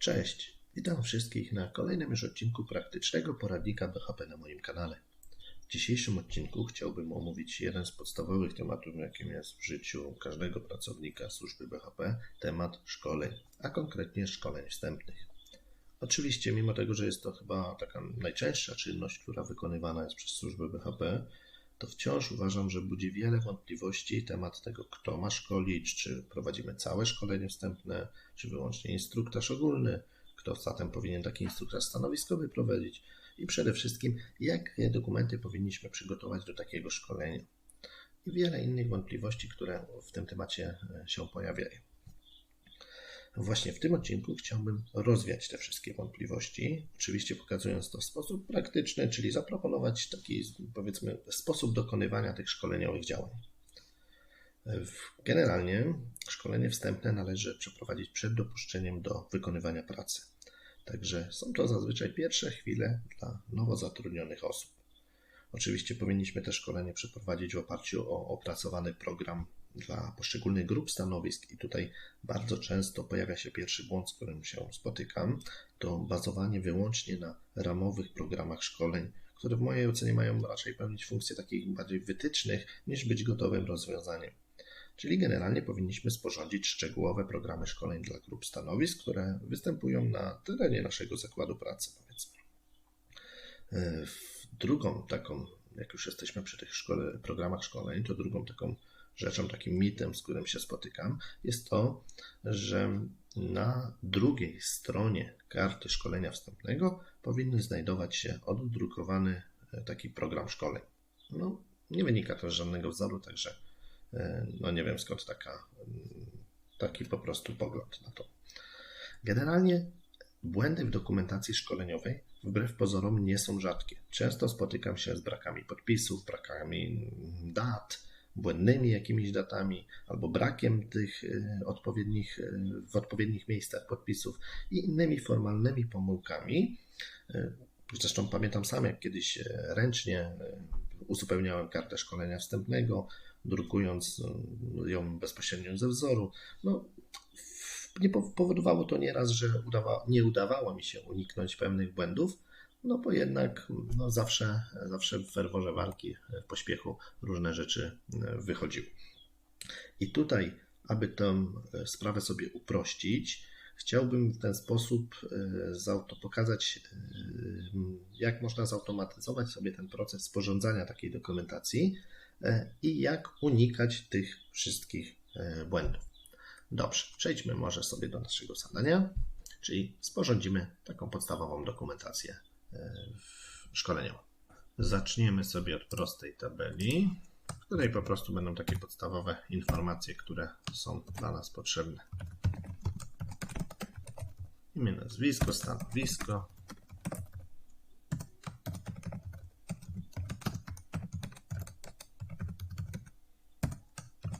Cześć, witam wszystkich na kolejnym już odcinku praktycznego poradnika BHP na moim kanale. W dzisiejszym odcinku chciałbym omówić jeden z podstawowych tematów, jakim jest w życiu każdego pracownika służby BHP, temat szkoleń, a konkretnie szkoleń wstępnych. Oczywiście, mimo tego, że jest to chyba taka najczęstsza czynność, która wykonywana jest przez służbę BHP, to wciąż uważam, że budzi wiele wątpliwości temat tego, kto ma szkolić, czy prowadzimy całe szkolenie wstępne, czy wyłącznie instruktaż ogólny, kto zatem powinien taki instruktaż stanowiskowy prowadzić i przede wszystkim, jakie dokumenty powinniśmy przygotować do takiego szkolenia. I wiele innych wątpliwości, które w tym temacie się pojawiają. Właśnie w tym odcinku chciałbym rozwiać te wszystkie wątpliwości, oczywiście pokazując to w sposób praktyczny, czyli zaproponować taki, powiedzmy, sposób dokonywania tych szkoleniowych działań. Generalnie szkolenie wstępne należy przeprowadzić przed dopuszczeniem do wykonywania pracy. Także są to zazwyczaj pierwsze chwile dla nowo zatrudnionych osób. Oczywiście powinniśmy te szkolenie przeprowadzić w oparciu o opracowany program dla poszczególnych grup stanowisk i tutaj bardzo często pojawia się pierwszy błąd, z którym się spotykam, to bazowanie wyłącznie na ramowych programach szkoleń, które w mojej ocenie mają raczej pełnić funkcje takich bardziej wytycznych niż być gotowym rozwiązaniem. Czyli generalnie powinniśmy sporządzić szczegółowe programy szkoleń dla grup stanowisk, które występują na terenie naszego zakładu pracy, powiedzmy. Drugą taką, jak już jesteśmy przy tych szkole, programach szkoleń, to drugą taką rzeczą, takim mitem, z którym się spotykam, jest to, że na drugiej stronie karty szkolenia wstępnego powinny znajdować się oddrukowany e, taki program szkoleń. No, nie wynika to z żadnego wzoru, także e, no nie wiem skąd taka, taki po prostu pogląd na to. Generalnie błędy w dokumentacji szkoleniowej wbrew pozorom nie są rzadkie. Często spotykam się z brakami podpisów, brakami dat, błędnymi jakimiś datami albo brakiem tych e, odpowiednich, e, w odpowiednich miejscach podpisów i innymi formalnymi pomyłkami. E, zresztą pamiętam sam, jak kiedyś ręcznie uzupełniałem kartę szkolenia wstępnego, drukując ją bezpośrednio ze wzoru. No, nie powodowało to nieraz, że udawa, nie udawało mi się uniknąć pewnych błędów, no bo jednak no zawsze, zawsze w ferworze walki, w pośpiechu różne rzeczy e, wychodziły. I tutaj, aby tę e, sprawę sobie uprościć, chciałbym w ten sposób e, pokazać, jak można zautomatyzować sobie ten proces sporządzania takiej dokumentacji i jak unikać tych wszystkich błędów. Dobrze, przejdźmy może sobie do naszego zadania, czyli sporządzimy taką podstawową dokumentację szkoleniową. Zaczniemy sobie od prostej tabeli, w której po prostu będą takie podstawowe informacje, które są dla nas potrzebne. Imię, nazwisko, stanowisko.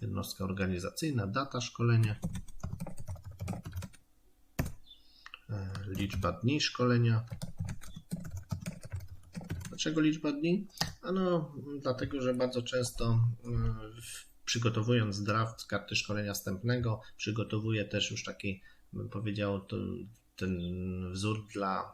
Jednostka organizacyjna, data szkolenia, e, liczba dni szkolenia, Dlaczego liczba dni? Ano, dlatego, że bardzo często mm, przygotowując draft karty szkolenia wstępnego, przygotowuję też już taki, bym powiedział, to, ten wzór dla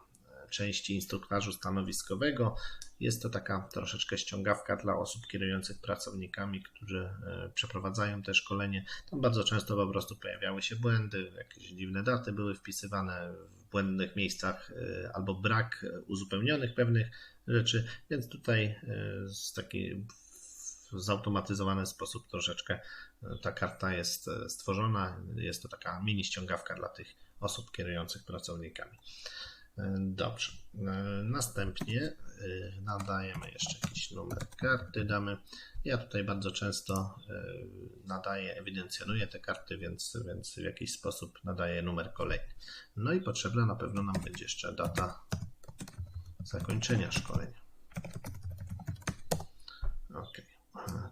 części instruktażu stanowiskowego. Jest to taka troszeczkę ściągawka dla osób kierujących pracownikami, którzy e, przeprowadzają te szkolenie. Tam bardzo często po prostu pojawiały się błędy, jakieś dziwne daty były wpisywane w błędnych miejscach e, albo brak uzupełnionych pewnych rzeczy, więc tutaj e, z taki zautomatyzowany sposób troszeczkę ta karta jest stworzona. Jest to taka mini ściągawka dla tych osób kierujących pracownikami. Dobrze. Następnie nadajemy jeszcze jakiś numer karty, damy. Ja tutaj bardzo często nadaję, ewidencjonuję te karty, więc, więc w jakiś sposób nadaję numer kolejny. No i potrzebna na pewno nam będzie jeszcze data zakończenia szkolenia. Ok.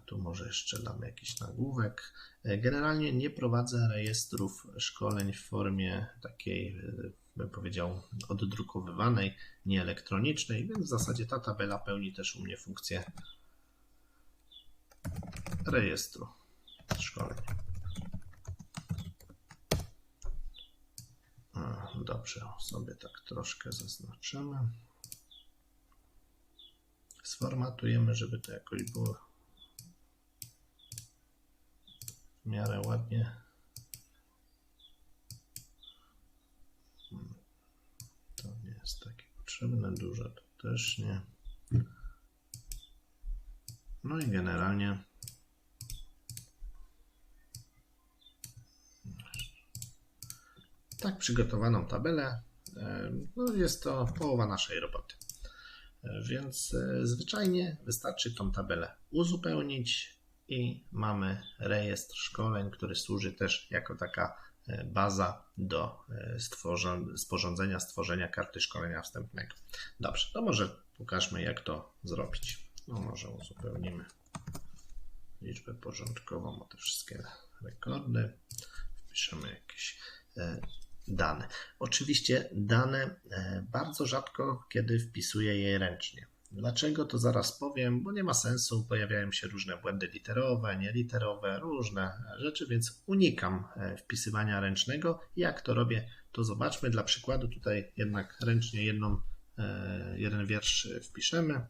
Tu może jeszcze damy jakiś nagłówek. Generalnie nie prowadzę rejestrów szkoleń w formie takiej bym powiedział, oddrukowywanej, nie elektronicznej, więc w zasadzie ta tabela pełni też u mnie funkcję rejestru szkoleń. A, Dobrze, sobie tak troszkę zaznaczymy. Sformatujemy, żeby to jakoś było w miarę ładnie. Hmm, To nie jest takie potrzebne, duże to też nie. No i generalnie tak przygotowaną tabelę, no jest to połowa naszej roboty. Więc e, zwyczajnie wystarczy tą tabelę uzupełnić i mamy rejestr szkoleń, który służy też jako taka e, baza do e, sporządzenia, stworzenia karty szkolenia wstępnego. Dobrze, to może pokażmy jak to zrobić. No może uzupełnimy liczbę porządkową o te wszystkie rekordy. Wpiszemy jakieś dane. Oczywiście dane e, bardzo rzadko kiedy wpisuję je ręcznie. Dlaczego to zaraz powiem, bo nie ma sensu, pojawiają się różne błędy literowe, nieliterowe, różne rzeczy, więc unikam e, wpisywania ręcznego. Jak to robię, to zobaczmy. Dla przykładu tutaj jednak ręcznie jedną, e, jeden wiersz wpiszemy.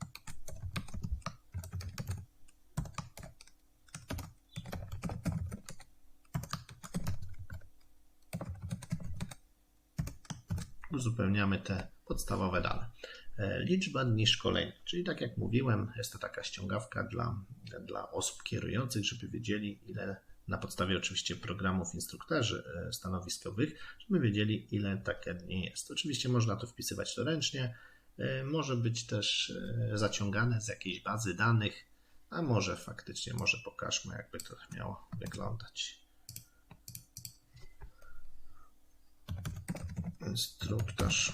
Uzupełniamy te podstawowe dane. E, Liczba dni szkolenia, czyli tak jak mówiłem, jest to taka ściągawka dla, dla osób kierujących, żeby wiedzieli, ile na podstawie oczywiście programów instruktorzy e, stanowiskowych, żeby wiedzieli, ile takie dni jest. Oczywiście można to wpisywać to ręcznie, e, może być też zaciągane z jakiejś bazy danych, a może faktycznie, może pokażmy, jakby to miało wyglądać. Instruktaż.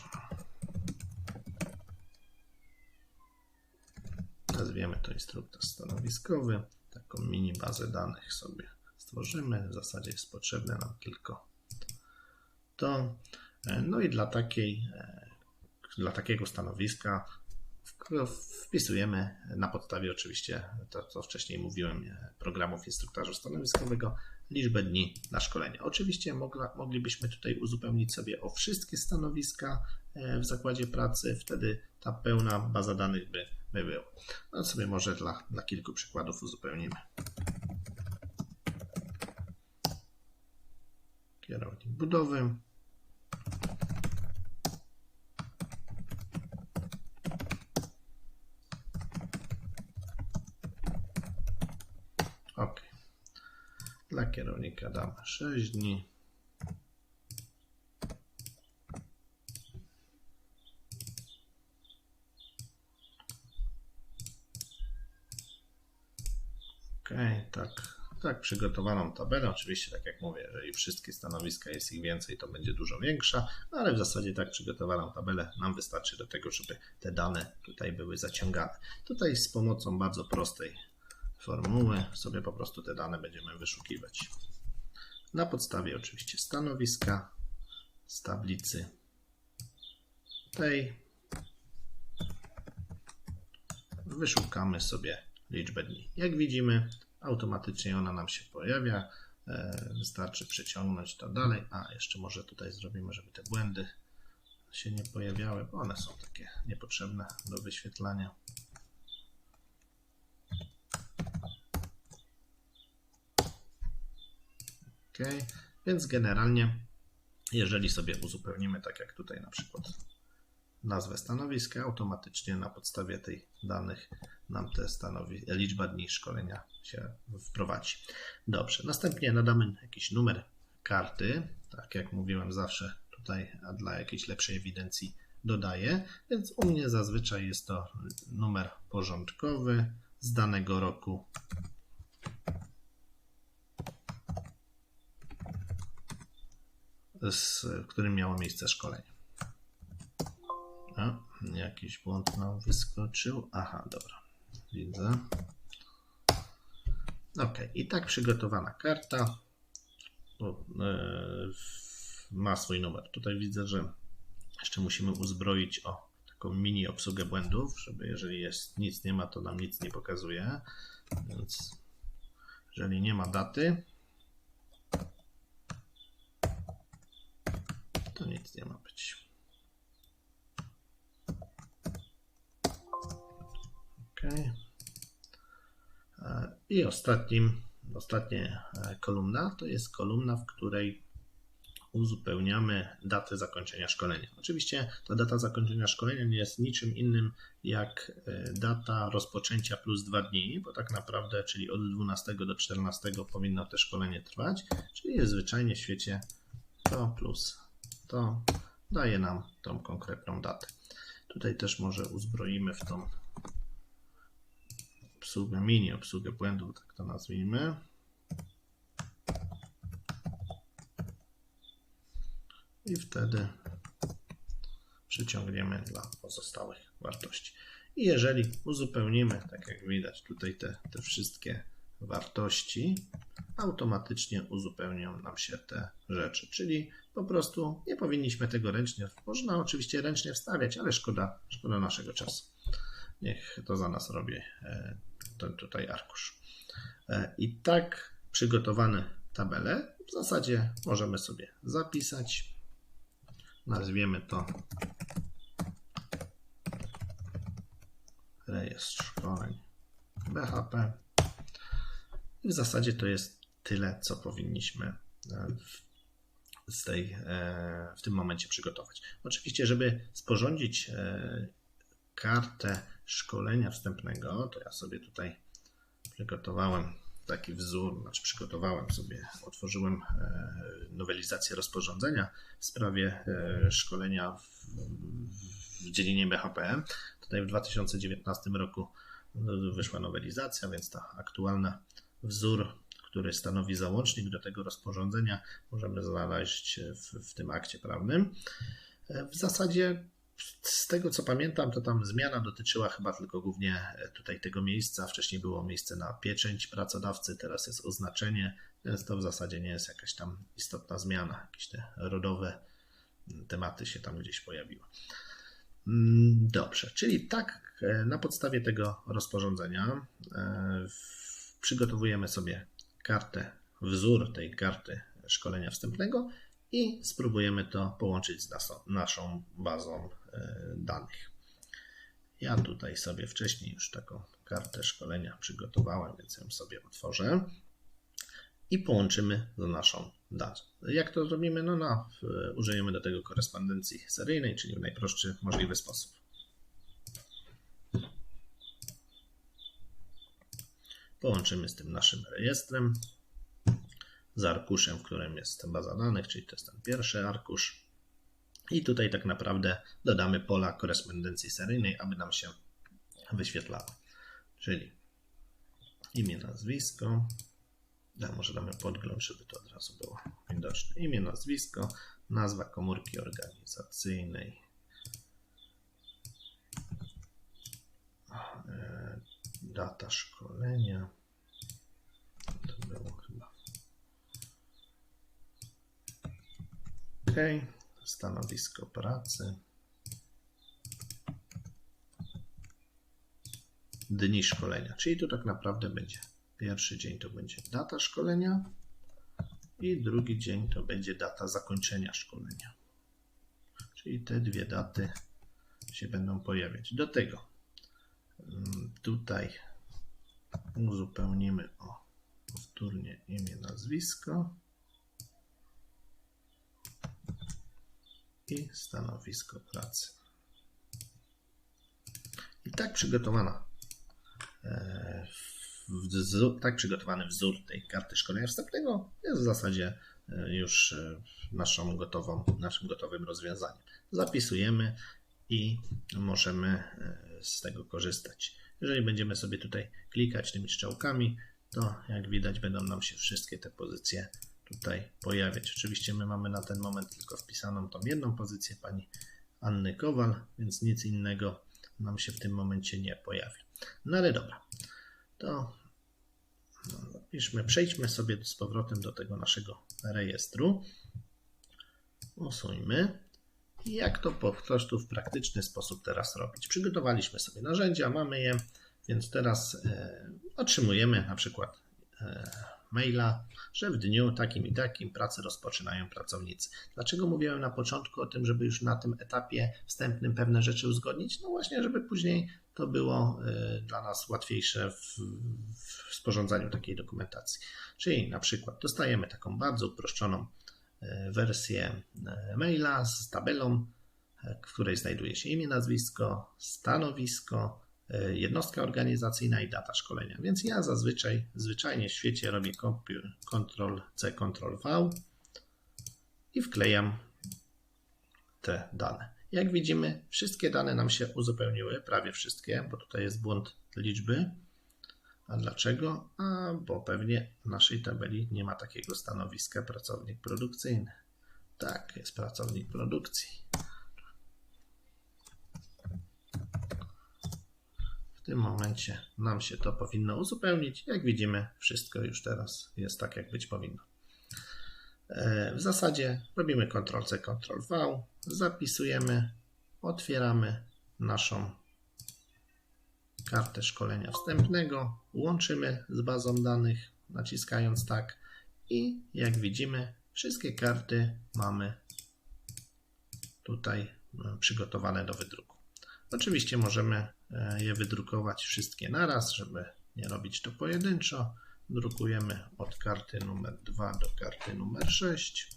Nazwiemy to instruktaż stanowiskowy. Taką mini bazę danych sobie stworzymy. W zasadzie jest potrzebne nam tylko to. No i dla takiej, e, dla takiego stanowiska w- wpisujemy na podstawie oczywiście, to co wcześniej mówiłem, e, programów instruktażu stanowiskowego, liczbę dni na szkolenie. Oczywiście moglibyśmy tutaj uzupełnić sobie o wszystkie stanowiska e, w zakładzie pracy, wtedy ta pełna baza danych by, by była. No sobie może dla, dla kilku przykładów uzupełnimy. Kierownik budowy. Ok. Dla kierownika damy 6 dni. Ok, tak, tak przygotowaną tabelę. Oczywiście, tak jak mówię, jeżeli wszystkie stanowiska jest ich więcej, to będzie dużo większa, ale w zasadzie tak przygotowaną tabelę nam wystarczy do tego, żeby te dane tutaj były zaciągane. Tutaj z pomocą bardzo prostej formuły sobie po prostu te dane będziemy wyszukiwać. Na podstawie oczywiście stanowiska z tablicy tej wyszukamy sobie liczbę dni. Jak widzimy, automatycznie ona nam się pojawia. E, Wystarczy przeciągnąć to dalej. A jeszcze może tutaj zrobimy, żeby te błędy się nie pojawiały, bo one są takie niepotrzebne do wyświetlania. Więc generalnie, jeżeli sobie uzupełnimy, tak jak tutaj na przykład nazwę stanowiska, automatycznie na podstawie tych danych nam te stanowi liczba dni szkolenia się wprowadzi. Dobrze, następnie nadamy jakiś numer karty, tak jak mówiłem zawsze tutaj, dla jakiejś lepszej ewidencji dodaję, więc u mnie zazwyczaj jest to numer porządkowy z danego roku z którym miało miejsce szkolenie. A, jakiś błąd nam wyskoczył. Aha, dobra. Widzę. Ok, i tak przygotowana karta e, ma swój numer. Tutaj widzę, że jeszcze musimy uzbroić o taką mini obsługę błędów, żeby jeżeli jest nic nie ma, to nam nic nie pokazuje. Więc jeżeli nie ma daty, to to nic nie ma być. OK. I ostatnim, ostatnia kolumna to jest kolumna, w której uzupełniamy datę zakończenia szkolenia. Oczywiście ta data zakończenia szkolenia nie jest niczym innym jak e, data rozpoczęcia plus dwa dni, bo tak naprawdę, czyli od 12 do 14 powinno to szkolenie trwać, czyli jest zwyczajnie w świecie to plus to daje nam tą konkretną datę. Tutaj też może uzbroimy w tą obsługę mini, obsługę błędów, tak to nazwijmy. i wtedy przyciągniemy dla pozostałych wartości. I jeżeli uzupełnimy, tak jak widać tutaj te, te wszystkie wartości, automatycznie uzupełnią nam się te rzeczy. Czyli po prostu nie powinniśmy tego ręcznie, można oczywiście ręcznie wstawiać, ale szkoda, szkoda naszego czasu. Niech to za nas robi e, ten tutaj arkusz. E, I tak przygotowane tabele w zasadzie możemy sobie zapisać Nazwiemy to rejestr szkoleń BHP. I w zasadzie to jest tyle, co powinniśmy e, w, tej, e, w tym momencie przygotować. Oczywiście, żeby sporządzić e, kartę szkolenia wstępnego, to ja sobie tutaj przygotowałem taki wzór, znaczy przygotowałem sobie, otworzyłem nowelizację rozporządzenia w sprawie szkolenia w, w dziedzinie BHP. Tutaj w 2019 roku wyszła nowelizacja, więc ta aktualna wzór, który stanowi załącznik do tego rozporządzenia, możemy znaleźć w, w tym akcie prawnym. W zasadzie z tego co pamiętam, to tam zmiana dotyczyła chyba tylko głównie tutaj tego miejsca. Wcześniej było miejsce na pieczęć pracodawcy, teraz jest oznaczenie, więc to w zasadzie nie jest jakaś tam istotna zmiana. Jakieś te rodowe tematy się tam gdzieś pojawiły. Mm, dobrze, czyli tak e, na podstawie tego rozporządzenia e, przygotowujemy sobie kartę, wzór tej karty szkolenia wstępnego i spróbujemy to połączyć z naszą bazą e, danych. Ja tutaj sobie wcześniej już taką kartę szkolenia przygotowałem, więc ją sobie otworzę i połączymy z naszą datą. Jak to zrobimy? No, no użyjemy do tego korespondencji seryjnej, czyli w najprostszy możliwy sposób. Połączymy z tym naszym rejestrem z arkuszem, w którym jest baza danych, czyli to jest ten pierwszy arkusz. I tutaj tak naprawdę dodamy pola korespondencji seryjnej, aby nam się wyświetlało. Czyli imię, nazwisko. Ja może damy podgląd, żeby to od razu było widoczne. Imię, nazwisko, nazwa komórki organizacyjnej. Data szkolenia. To było OK. Stanowisko pracy. Dni szkolenia. Czyli tu tak naprawdę będzie pierwszy dzień to będzie data szkolenia i drugi dzień to będzie data zakończenia szkolenia. Czyli te dwie daty się będą pojawiać. Do tego tutaj uzupełnimy o powtórnie imię, nazwisko. i stanowisko pracy. I tak przygotowana e, wzór, tak przygotowany wzór tej karty szkolenia wstępnego jest w zasadzie e, już e, naszą gotową, naszym gotowym rozwiązaniem. Zapisujemy i możemy z tego korzystać. Jeżeli będziemy sobie tutaj klikać tymi strzałkami, to jak widać będą nam się wszystkie te pozycje tutaj pojawiać. Oczywiście my mamy na ten moment tylko wpisaną tą jedną pozycję pani Anny Kowal, więc nic innego nam się w tym momencie nie pojawia. No ale dobra, to no, piszmy, przejdźmy sobie z powrotem do tego naszego rejestru. Usuńmy. Jak to po prostu w praktyczny sposób teraz robić? Przygotowaliśmy sobie narzędzia, mamy je, więc teraz e, otrzymujemy na przykład e, maila, że w dniu takim i takim pracę rozpoczynają pracownicy. Dlaczego mówiłem na początku o tym, żeby już na tym etapie wstępnym pewne rzeczy uzgodnić? No właśnie, żeby później to było y, dla nas łatwiejsze w, w sporządzaniu takiej dokumentacji. Czyli na przykład dostajemy taką bardzo uproszczoną wersję y, maila z tabelą, w której znajduje się imię, nazwisko, stanowisko, jednostka organizacyjna i data szkolenia. Więc ja zazwyczaj, zwyczajnie w świecie robię Ctrl-C, Ctrl-V i wklejam te dane. Jak widzimy, wszystkie dane nam się uzupełniły, prawie wszystkie, bo tutaj jest błąd liczby. A dlaczego? A bo pewnie w naszej tabeli nie ma takiego stanowiska pracownik produkcyjny. Tak, jest pracownik produkcji. W tym momencie nam się to powinno uzupełnić. Jak widzimy, wszystko już teraz jest tak, jak być powinno. E, w zasadzie robimy Ctrl-C, Ctrl-V, zapisujemy, otwieramy naszą kartę szkolenia wstępnego, łączymy z bazą danych, naciskając tak i jak widzimy, wszystkie karty mamy tutaj e, przygotowane do wydruku. Oczywiście możemy e, je wydrukować wszystkie naraz, żeby nie robić to pojedynczo. Drukujemy od karty numer 2 do karty numer 6.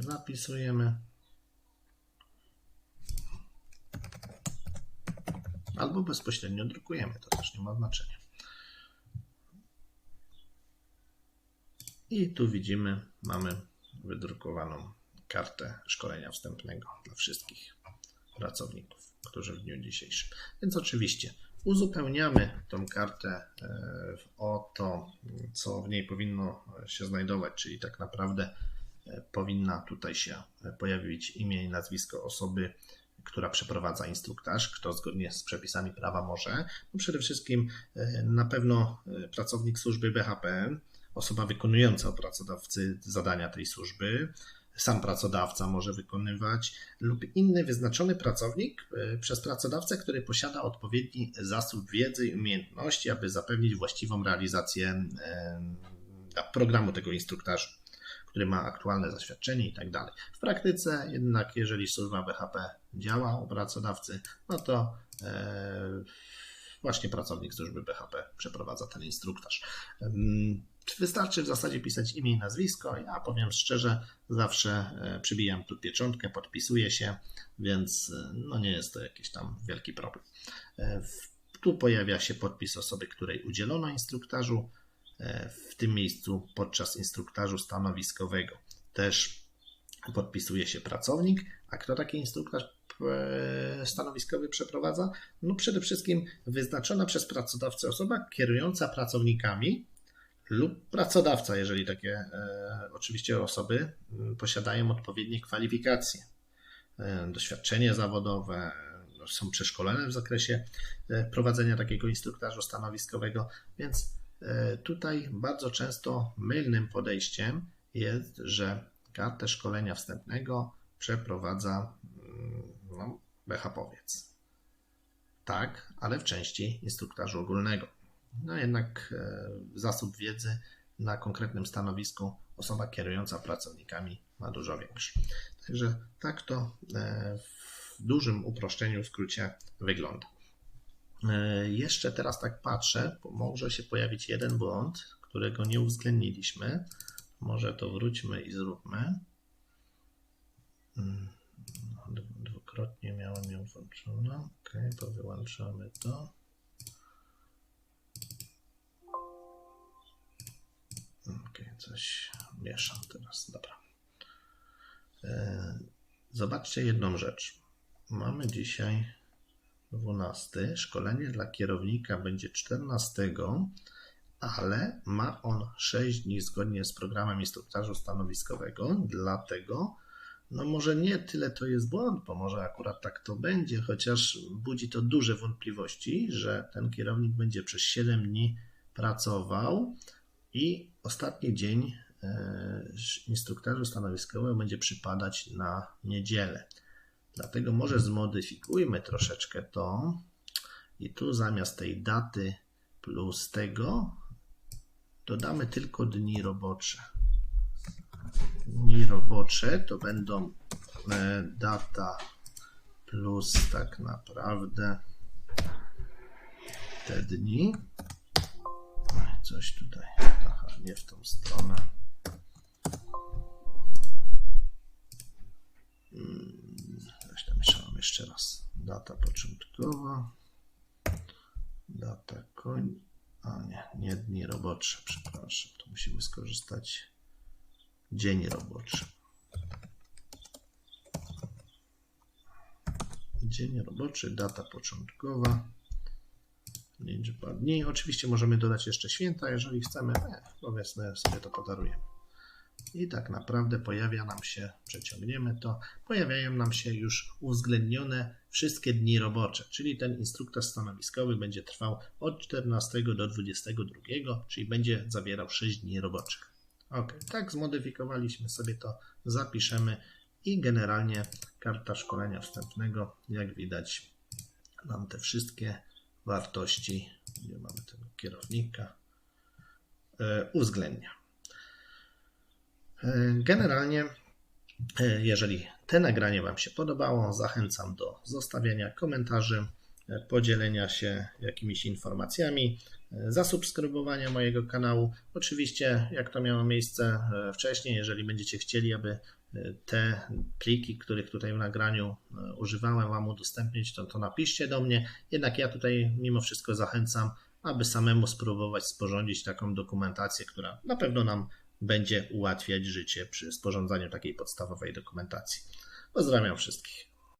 Zapisujemy. Albo bezpośrednio drukujemy, to też nie ma znaczenia. I tu widzimy, mamy wydrukowaną kartę szkolenia wstępnego dla wszystkich pracowników, którzy w dniu dzisiejszym. Więc oczywiście uzupełniamy tą kartę e, o to, co w niej powinno się znajdować, czyli tak naprawdę e, powinna tutaj się pojawić imię i nazwisko osoby, która przeprowadza instruktaż, kto zgodnie z przepisami prawa może. No przede wszystkim e, na pewno pracownik służby BHP, osoba wykonująca u pracodawcy zadania tej służby, sam pracodawca może wykonywać, lub inny wyznaczony pracownik e, przez pracodawcę, który posiada odpowiedni zasób wiedzy i umiejętności, aby zapewnić właściwą realizację e, programu tego instruktażu, który ma aktualne zaświadczenie i tak dalej. W praktyce jednak, jeżeli służba BHP działa u pracodawcy, no to e, właśnie pracownik służby BHP przeprowadza ten instruktaż. Wystarczy w zasadzie pisać imię i nazwisko. Ja powiem szczerze, zawsze e, przybijam tu pieczątkę, podpisuję się, więc e, no nie jest to jakiś tam wielki problem. Tu pojawia się podpis osoby, której udzielono instruktażu. W tym miejscu podczas instruktażu stanowiskowego też podpisuje się pracownik. A kto taki instruktaż stanowiskowy przeprowadza? No przede wszystkim wyznaczona przez pracodawcę osoba kierująca pracownikami lub pracodawca, jeżeli takie e, oczywiście osoby posiadają odpowiednie kwalifikacje, e, doświadczenie zawodowe, no, są przeszkolone w zakresie e, prowadzenia takiego instruktażu stanowiskowego, więc tutaj bardzo często mylnym podejściem jest, że kartę szkolenia wstępnego przeprowadza no, BHP-owiec. Tak, ale w części instruktażu ogólnego no jednak e, zasób wiedzy na konkretnym stanowisku osoba kierująca pracownikami ma dużo większy. Także tak to e, w dużym uproszczeniu, skrócie wygląda. E, jeszcze teraz tak patrzę, może się pojawić jeden błąd, którego nie uwzględniliśmy. Może to wróćmy i zróbmy. Mm, no, dwukrotnie miałem ją włączoną. Ok, to wyłączamy to. Ok, coś mieszam teraz. Dobra. E, zobaczcie jedną rzecz. Mamy dzisiaj 12. Szkolenie dla kierownika będzie 14, ale ma on 6 dni zgodnie z programem instruktażu stanowiskowego. Dlatego, no może nie tyle to jest błąd, bo może akurat tak to będzie, chociaż budzi to duże wątpliwości, że ten kierownik będzie przez 7 dni pracował i ostatni dzień e, instruktorze stanowiskowego będzie przypadać na niedzielę. Dlatego może zmodyfikujmy troszeczkę to i tu zamiast tej daty plus tego dodamy tylko dni robocze. Dni robocze to będą e, data plus tak naprawdę te dni. Coś tutaj. Aha, nie w tą stronę. Mieszałam jeszcze raz. Data początkowa. Data koń. A nie, nie dni robocze, przepraszam. To musimy skorzystać. Dzień roboczy. Dzień roboczy, data początkowa. Liczba dni. Oczywiście możemy dodać jeszcze święta, jeżeli chcemy. Nie, powiedzmy sobie to podarujemy. I tak naprawdę pojawia nam się, przeciągniemy to, pojawiają nam się już uwzględnione wszystkie dni robocze, czyli ten instruktaż stanowiskowy będzie trwał od 14 do 22, czyli będzie zawierał 6 dni roboczych. Ok, tak zmodyfikowaliśmy sobie to, zapiszemy i generalnie karta szkolenia wstępnego, jak widać, nam te wszystkie wartości, gdzie mamy tego kierownika, e, uwzględnia. E, Generalnie, e, jeżeli te nagranie Wam się podobało, zachęcam do zostawiania komentarzy, e, podzielenia się jakimiś informacjami, zasubskrybowania mojego kanału. Oczywiście, jak to miało miejsce wcześniej, jeżeli będziecie chcieli, aby te pliki, których tutaj w nagraniu używałem, Wam udostępnić, to, to napiszcie do mnie. Jednak ja tutaj mimo wszystko zachęcam, aby samemu spróbować sporządzić taką dokumentację, która na pewno nam będzie ułatwiać życie przy sporządzaniu takiej podstawowej dokumentacji. Pozdrawiam wszystkich.